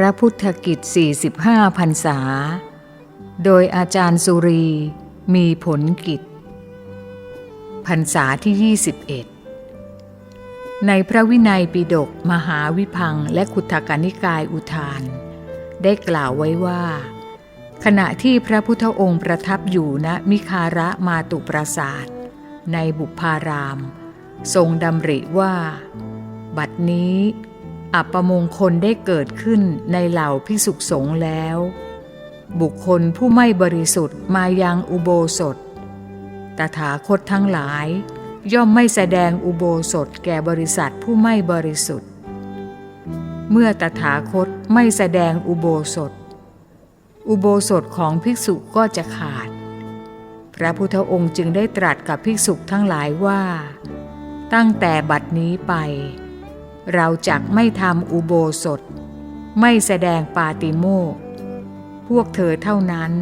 พระพุทธกิจ 45พรรษา โดยอาจารย์สุรีมีผลกิจพรรษาที่ 21 ในพระวินัยปิฎกมหาวิพังและขุทกานิกายอุทาน ได้กล่าวไว้ว่า ขณะที่พระพุทธองค์ประทับอยู่ณมิคาระมาตุปราศาสตร์ในบุพาราม ทรงดำริว่า บัดนี้ อัปมงคลได้เกิดขึ้นในเหล่าพิสุขสงฆ์แล้ว บุคคลผู้ไม่บริสุทธิ์มายังอุโบสถ ตถาคตทั้งหลาย ย่อมไม่แสดงอุโบสถแก่บริษัทผู้ไม่บริสุทธิ์ เมื่อตถาคตไม่แสดงอุโบสถ อุโบสถของภิกษุก็จะขาด พระพุทธองค์จึงได้ตรัสกับภิกษุทั้งหลายว่า ตั้งแต่บัดนี้ไป เราจักไม่ทำอุโบสถ ไม่แสดงปาติโมกพวกเธอเท่านั้น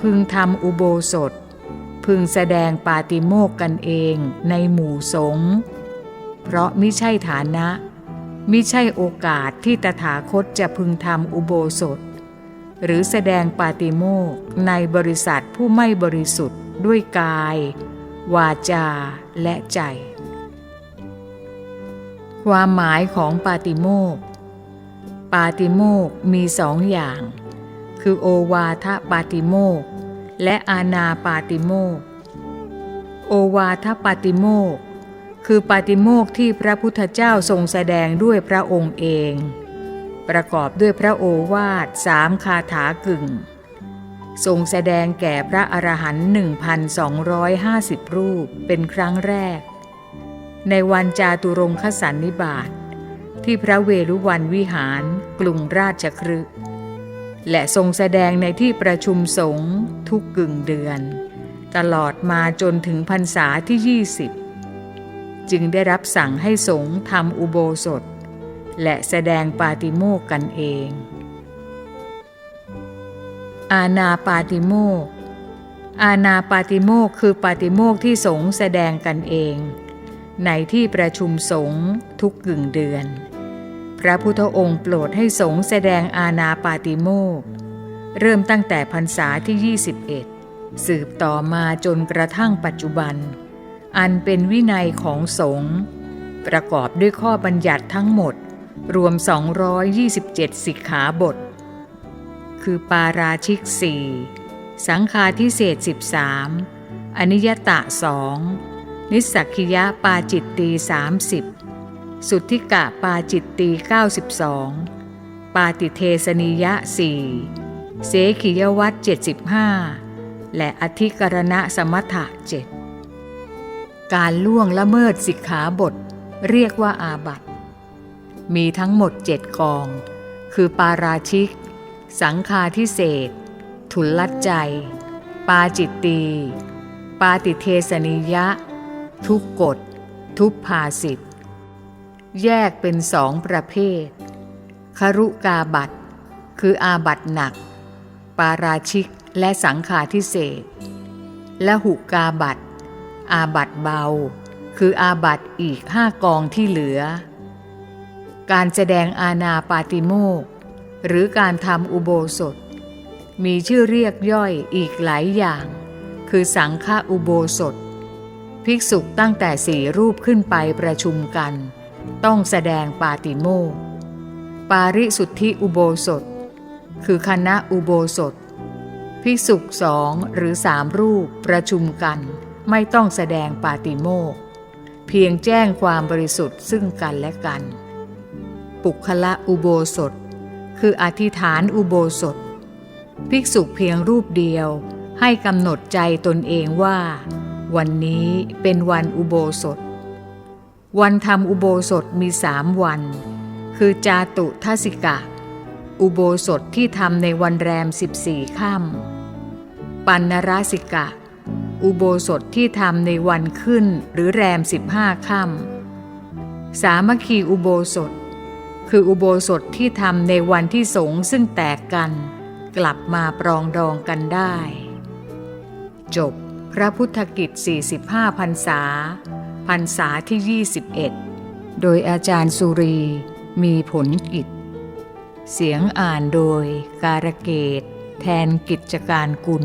พึงทำอุโบสถ พึงแสดงปาติโมกกันเองในหมู่สงฆ์เพราะมิใช่ฐานะ มิใช่โอกาสที่ตถาคตจะพึงทำอุโบสถ หรือแสดงปาติโมกในบริษัทผู้ไม่บริสุทธิ์ด้วยกาย วาจาและใจ ความหมายของปาติโมกปาติโมกมีสองอย่าง คือโอวาทปาติโมกและอาณาปาติโมกโอวาทปาติโมกคือปาติโมกที่พระพุทธเจ้าทรงแสดงด้วยพระองค์เอง ประกอบด้วยพระโอวาทสามคาถากึ่ง ทรงแสดงแก่พระอรหันต์1,250รูปเป็นครั้งแรก ในวันจาตุรงคสันนิบาตที่พระเวรุวันวิหารกรุงราชครึและทรงแสดงในที่ประชุมสงฆ์ทุกกึ่งเดือน ตลอดมาจนถึงพรรษาที่ 20 จึงได้รับสั่งให้สงฆ์ทำอุโบสถ และแสดงปาติโมกกันเอง อาณาปาติโมกอาณาปาติโมกคือปาติโมกที่สงฆ์แสดงกันเอง ในที่ประชุมสงฆ์ทุกกึ่งเดือน พระพุทธองค์โปรดให้สงฆ์แสดงอาณาปาติโมกเริ่มตั้งแต่พรรษาที่ 21 สืบต่อมาจนกระทั่งปัจจุบัน อันเป็นวินัยของสงฆ์ประกอบด้วยข้อบัญญัติทั้งหมด รวม 227 สิกขาบท คือปาราชิกสีสังฆาทิเศษ 13 อนิยตะสอง นิสักคิยะปาจิตตี30 สุทธิกะปาจิตตี92 ปาติเทสนิยะสี่เสขียวัต75และอธิกรณะสมถะเจ็ดการล่วงละเมิดสิกขาบท เรียกว่าอาบัตมีทั้งหมดเจ็ดกอง คือปาราชิก สังฆาทิเศษทุลลัดใจ ปาจิตตี ปาติเทสนิยะ ทุกกฎ ทุพภาสิทธแยกเป็นสองประเภท ครุกาบัตคืออาบัตหนัก ปาราชิกและสังฆาทิเศษและหุกาบัตอาบัตเบา คืออาบัตอีกห้ากองที่เหลือ การแสดงอาณาปาติโมกหรือการทำอุโบสถ มีชื่อเรียกย่อยอีกหลายอย่าง คือสังฆอุโบสถ ภิกษุตั้งแต่สี่รูปขึ้นไปประชุมกัน ต้องแสดงปาติโมกปาริสุทธิอุโบสถ คือคณะอุโบสถ ภิกษุสองหรือสามรูปประชุมกัน ไม่ต้องแสดงปาติโมกเพียงแจ้งความบริสุทธิ์ซึ่งกันและกัน ปุคละอุโบสถ คืออธิษฐานอุโบสถ ภิกษุเพียงรูปเดียวให้กำหนดใจตนเองว่า วันนี้เป็นวันอุโบสถ วันทำอุโบสถมีสามวัน คือจาตุทัสิกะ อุโบสถที่ทำในวันแรม14ค่ำปันนราสิกะ อุโบสถที่ทำในวันขึ้นหรือแรม15ค่ำสามัคคีอุโบสถ คืออุโบสถที่ทำในวันที่สงซึ่งแตกกัน กลับมาปรองดองกันได้ จบ พระพุทธกิจ 45พรรษา พรรษาที่ 21 โดยอาจารย์สุรี มีผลกิจ เสียงอ่านโดยการเกต แทนกิจการกุล